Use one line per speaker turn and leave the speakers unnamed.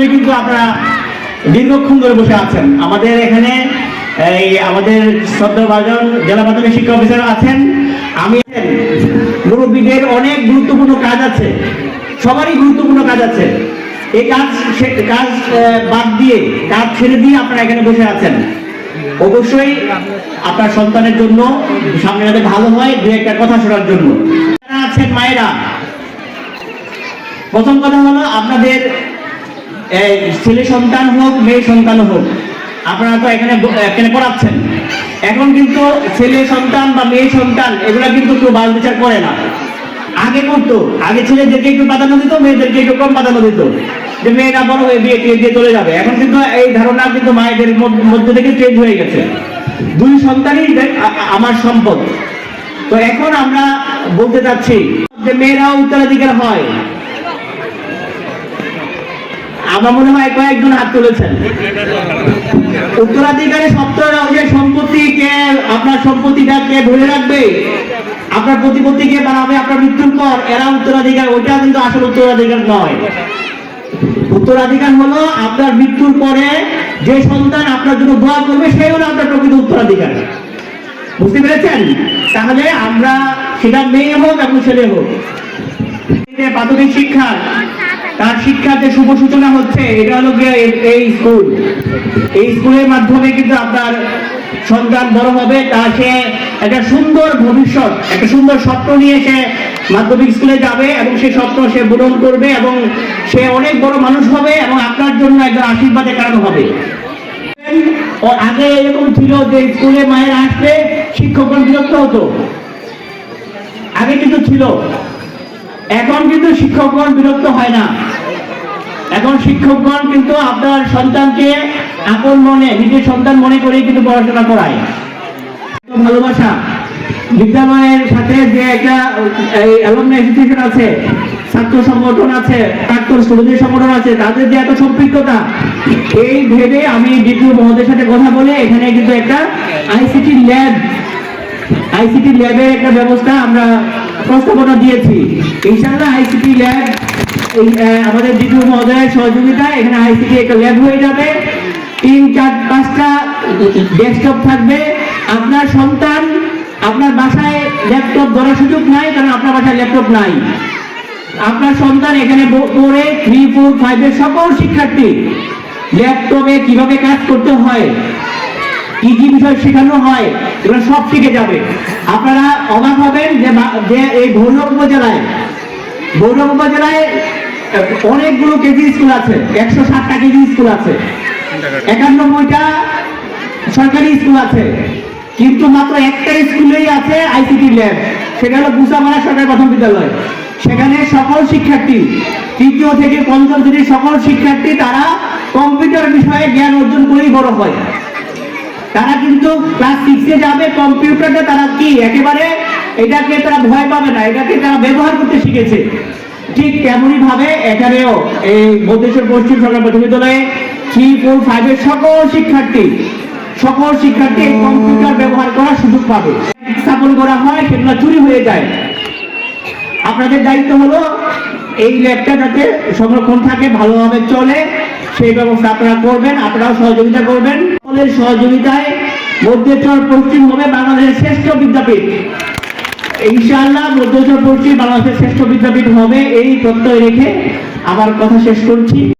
জন্য কিন্তু আপনারা দীর্ঘক্ষণ ধরে বসে আছেন। আমাদের এখানে, এই আমাদের শ্রদ্ধাভাজন জেলা প্রাথমিক শিক্ষা অফিসার আছেন। আমি মুরব্বীদের অনেক গুরুত্বপূর্ণ কাজ আছে। সবারই গুরুত্বপূর্ণ কাজ আছে। এই কাজ কাজ বাদ দিয়ে, কাজ ছেড়ে দিয়ে আপনারা এখানে বসে আছেন। অবশ্যই আপনার সন্তানের জন্য সামনে যাতে ভালো হয়, দু একটা কথা শোনার জন্য। আছেন মায়েরা, প্রথম কথা হলো আপনাদের ছেলে সন্তান হোক, মেয়ে সন্তান হোক, আপনারা তো এখানে এখানে পড়াচ্ছেন। এখন কিন্তু ছেলে সন্তান বা মেয়ে সন্তান, এগুলা কিন্তু কেউ বাল বিচার করে না। আগে করতো, আগে ছেলেদেরকে একটু প্রাধান্য দিত, মেয়েদেরকে একটু কম প্রাধান্য দিত। যে মেয়েরা বড় হয়ে বিয়ে টিয়ে দিয়ে চলে যাবে। এখন কিন্তু এই ধারণা কিন্তু মায়েদের মধ্যে থেকে চেঞ্জ হয়ে গেছে। দুই সন্তানই আমার সম্পদ। তো এখন আমরা বলতে চাচ্ছি, যে মেয়েরাও উত্তরাধিকার হয়। আমার মনে হয় কয়েকজন হাত তুলেছেন। উত্তরাধিকারে যে সম্পত্তি কে, আপনার সম্পত্তিটা কে ধরে রাখবে? আপনার প্রতিপত্তিকে বানাবে? আপনার মৃত্যুর পর এরা উত্তরাধিকার, ওইটা কিন্তু আসল উত্তরাধিকার নয়। উত্তরাধিকার হলো আপনার মৃত্যুর পরে যে সন্তান আপনার জন্য দোয়া করবে সেই হলো আপনার প্রকৃত উত্তরাধিকার। বুঝতে পেরেছেন? তাহলে আমরা সেটা মেয়ে হোক এবং ছেলে হোক। প্রাথমিক শিক্ষা। তার শিক্ষার যে শুভ সূচনা হচ্ছে, এটা হলো এই স্কুল। এই স্কুলের মাধ্যমে কিন্তু আপনার সন্তান বড় হবে, তা সে একটা সুন্দর ভবিষ্যৎ, একটা সুন্দর স্বপ্ন নিয়ে সে মাধ্যমিক স্কুলে যাবে এবং সে স্বপ্ন সে পূরণ করবে এবং সে অনেক বড় মানুষ হবে এবং আপনার জন্য একজন আশীর্বাদের কারণ হবে। ও আগে এরকম ছিল যে স্কুলে মায়ের আসলে শিক্ষকগণ বিরক্ত হতো। আগে কিন্তু ছিল। এখন কিন্তু শিক্ষকগণ বিরক্ত হয় না। এখন শিক্ষকগণ কিন্তু আপনার সন্তানকে আপন মনে, নিজের সন্তান মনে করেই কিন্তু পড়াশোনা করায়। ভালোবাসা, বিদ্যালয়ের সাথে যে একটা অ্যালুমনি আছে, ছাত্র সংগঠন আছে, প্রাক্তন স্টুডেন্টের সংগঠন আছে, তাদের যে এত সম্পৃক্ততা, এই ভেবে আমি ডিপিও মহোদয়ের সাথে কথা বলে এখানে কিন্তু একটা আইসিটি ল্যাব আইসিটি ল্যাবের একটা ব্যবস্থা আমরা প্রস্তাবনা দিয়েছি। ইনশাআল্লাহ আইসিটি ল্যাব আমাদের ডিপিও মহোদয়ের সহযোগিতায় এখানে আইসিটি একটা ল্যাব হয়ে যাবে। তিন, চার, পাঁচটা ডেস্কটপ থাকবে। আপনার সন্তান, আপনার বাসায় ল্যাপটপ ধরার সুযোগ নাই, কারণ আপনার বাসায় ল্যাপটপ নাই। আপনার সন্তান এখানে পড়ে থ্রি ফোর ফাইভের সকল শিক্ষার্থী ল্যাপটপে কীভাবে কাজ করতে হয় কি কি বিষয় শেখানো হয়, এগুলো সব শিখে যাবে। আপনারা অবাক হবেন যে এই ভৈরব উপজেলায় ভৈরব উপজেলায় অনেকগুলো কেজি স্কুল আছে, একশো ষাটটা কেজি স্কুল আছে। একানব্বইটা সরকারি স্কুল আছে, কিন্তু মাত্র একটা স্কুলেই আছে আইসিটি ল্যাব সেটা হলো বুসামারা সরকারি প্রথম বিদ্যালয়। সেখানে সকল শিক্ষার্থী, তৃতীয় থেকে পঞ্চম শ্রেণির সকল শিক্ষার্থী, তারা কম্পিউটার বিষয়ে জ্ঞান অর্জন করেই বড় হয়। তারা কিন্তু ক্লাস সিক্সে যাবে কম্পিউটারটা তারা কি, একেবারে এটাকে তারা ভয় পাবে না, এটাকে তারা ব্যবহার করতে শিখেছে। ঠিক তেমনই ভাবে এখানেও এই মধ্যেশ্বর পশ্চিম সরকার প্রাথমিক বিদ্যালয়ে থ্রি ফোর ফাইভের সকল শিক্ষার্থী সকল শিক্ষার্থী কম্পিউটার ব্যবহার করার সুযোগ পাবে। স্থাপন করা হয়, সেগুলো চুরি হয়ে যায়। আপনাদের দায়িত্ব হলো এই ল্যাবটা যাতে সংরক্ষণ থাকে, ভালোভাবে চলে, সেই ব্যবস্থা আপনারা করবেন, আপনারাও সহযোগিতা করবেন। সকলের সহযোগিতায় মধ্যেশ্বর পশ্চিম হবে বাংলাদেশের শ্রেষ্ঠ বিদ্যাপীঠ। ইনশাআল্লাহ মধ্যেশ্বর পশ্চিম বাংলাদেশের শ্রেষ্ঠ বিদ্যাপীঠ হবে, এই তথ্য রেখে আমার কথা শেষ করছি।